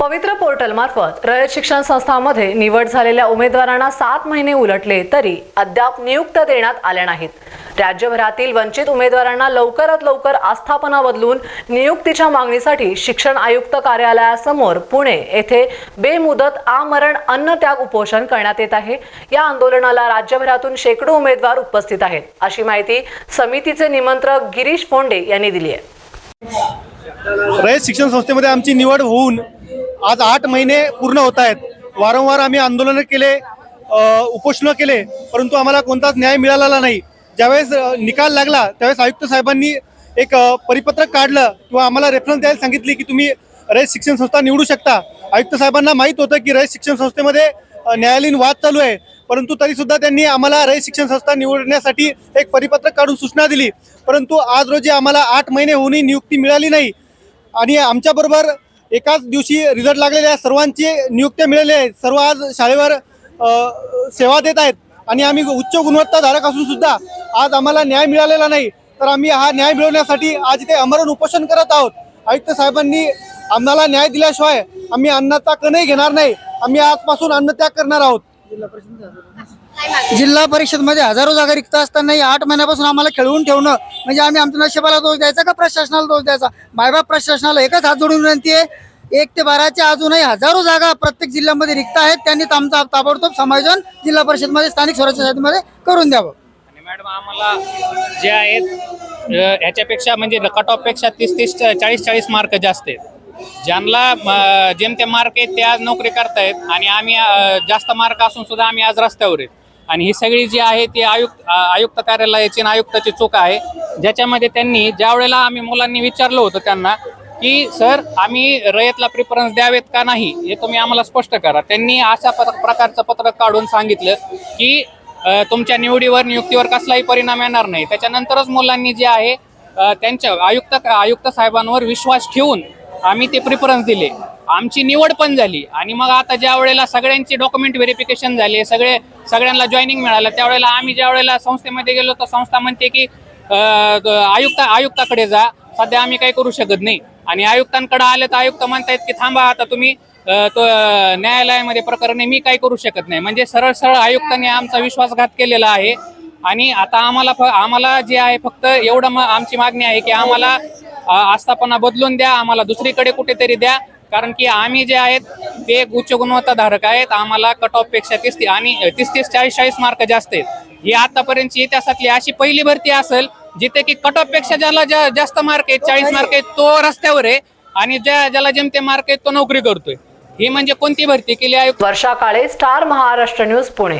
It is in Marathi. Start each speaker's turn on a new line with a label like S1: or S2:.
S1: पवित्र पोर्टल मार्फत रयत शिक्षण संस्थांमध्ये निवड झालेल्या उमेदवारांना सात महिने उलटले तरी अद्याप नियुक्त देण्यात आल्या नाहीत. राज्यभरातील वंचित उमेदवारांना लवकरात लवकर आस्थापना बदलून नियुक्तीच्या मागणीसाठी शिक्षण आयुक्त कार्यालयासमोर पुणे येथे बेमुदत आमरण अन्न त्याग उपोषण करण्यात येत आहे. या आंदोलनाला राज्यभरातून शेकडो उमेदवार उपस्थित आहेत. अशी माहिती समितीचे निमंत्रक गिरीश फोंडे यांनी दिली आहे.
S2: रयत शिक्षण संस्थेमध्ये आमची निवड होऊन आज आठ महिने पूर्ण होत आहेत. वारंवार आम्ही आंदोलनं केले उपोषणं केले परंतु आम्हाला कोणताच न्याय मिळालेला नाही. ज्यावेळेस निकाल लागला त्यावेळेस आयुक्त साहेबांनी एक परिपत्रक काढलं किंवा आम्हाला रेफरन्स द्यायला सांगितली की तुम्ही रयत शिक्षण संस्था निवडू शकता. आयुक्त साहेबांना माहीत होतं की रयत शिक्षण संस्थेमध्ये न्यायालयीन वाद चालू आहे परंतु तरी सुद्धा त्यांनी आम्हाला रयत शिक्षण संस्था निवडण्यासाठी एक परिपत्रक काढून सूचना दिली. परंतु आज रोजी आम्हाला आठ महिने होऊनही नियुक्ती मिळाली नाही. आणि आमच्याबरोबर एकाच दिवशी रिझल्ट लागलेल्या सर्वांची नियुक्त्या मिळाल्या आहेत. सर्व आज शाळेवर सेवा देत आहेत. आणि आम्ही उच्च गुणवत्ताधारक असून सुद्धा आज आम्हाला न्याय मिळालेला नाही. तर आम्ही हा न्याय मिळवण्यासाठी आज इथे अमरण उपोषण करत आहोत. आयुक्त साहेबांनी आम्हाला न्याय दिल्याशिवाय आम्ही अन्नाचा कणही घेणार नाही. आम्ही आजपासून अन्नत्याग करणार आहोत.
S3: जिल्हा परिषदमध्ये हजारो जागा रिक्त असतानाही आठ महिन्यापासून आम्हाला खेळवून ठेवणं म्हणजे आम्ही आमच्या नशिबाला दोष द्यायचा का प्रशासनाला दोष द्यायचा? मायबाप प्रशासनाला एकच हात जोडून विनंती आहे एक ते बाराच्या अजूनही हजारो जागा प्रत्येक जिल्ह्यामध्ये रिक्त आहेत त्यांनी आमचा ताबडतोब समायोजन जिल्हा परिषदमध्ये स्थानिक स्वराज्य संस्थेमध्ये करून द्यावं.
S4: आणि मॅडम आम्हाला जे आहेत याच्यापेक्षा ह्याच्यापेक्षा म्हणजे कट ऑफपेक्षा तीस तीस चाळीस चाळीस मार्क जास्त आहेत. ज्यांना जेमते मार्क आहेत ते आज नोकरी करतायत आणि आम्ही जास्त मार्क असून सुद्धा आम्ही आज रस्त्यावर आहेत. आणि ही सगळी जी आहे ती आयुक्त आयुक्त कार्यालयाची आणि आयुक्ताची चूक आहे. ज्याच्यामध्ये त्यांनी ज्या वेळेला आम्ही मुलांनी विचारलं होतं त्यांना की सर आम्ही रयतला प्रिफरन्स द्यावेत का नाही हे तुम्ही आम्हाला स्पष्ट करा. त्यांनी अशा पत्र- प्रकारचं पत्रक काढून सांगितलं की तुमच्या निवडीवर नियुक्तीवर कसलाही परिणाम येणार नाही. त्याच्यानंतरच मुलांनी जे आहे त्यांच्या आयुक्त आयुक्त साहेबांवर विश्वास ठेवून आम्ही ते प्रिफरन्स दिले. आमची निवड पण झाली. आणि मग आता ज्या वेळेला सगळ्यांची डॉक्युमेंट व्हेरिफिकेशन झाले सगळे सगळ्यांना जॉईनिंग मिळालं त्यावेळेला आम्ही ज्या वेळेला संस्थेमध्ये गेलो तर संस्था म्हणते की आयुक्त आयुक्ताकडे जा. सध्या आम्ही काही करू शकत नाही. आणि आयुक्तांकडे आले तर आयुक्त म्हणतायत की थांबा आता तुम्ही तो न्यायालयामध्ये प्रकरणे मी काही करू शकत नाही. म्हणजे सरळ सरळ आयुक्तांनी आमचा विश्वासघात केलेला आहे. आणि आता आम्हाला फ- आम्हाला जे आहे फक्त एवढं आमची मागणी आहे की आम्हाला आस्थापना बदलून द्या आम्हाला दुसरीकडे कुठेतरी द्या. कारण की आम्ही जे आहेत ते एक उच्च गुणवत्ताधारक आहेत. आम्हाला कट ऑफपेक्षा तीस आणि तीस तीस चाळीस चाळीस मार्क जास्त आहेत. ही आतापर्यंतची इतिहासातली अशी पहिली भरती असेल जिथे की कट ऑफपेक्षा ज्याला जा- जास्त मार्क आहेत चाळीस मार्क आहेत तो रस्त्यावर आहे आणि ज्या ज्याला जेमते मार्क आहेत तो नोकरी करतोय. ही म्हणजे कोणती भरती केली आयुक्त
S1: वर्षा काळे स्टार महाराष्ट्र न्यूज पुणे.